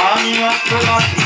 আমি মাত্র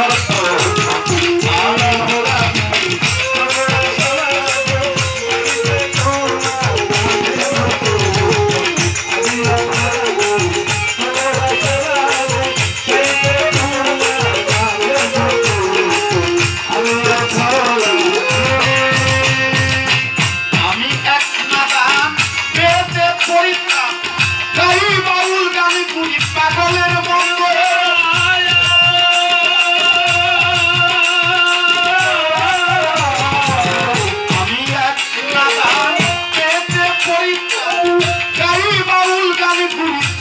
Just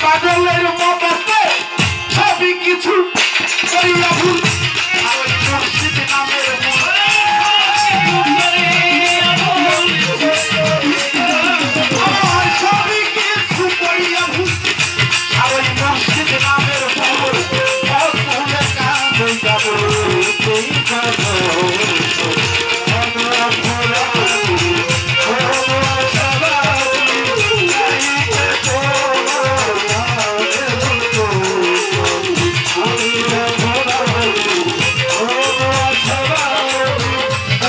কাজলের মতাতে কিছু করিয়া ভুল। সবই কিছু করিয়া ভুল। আর মসজিদ নামের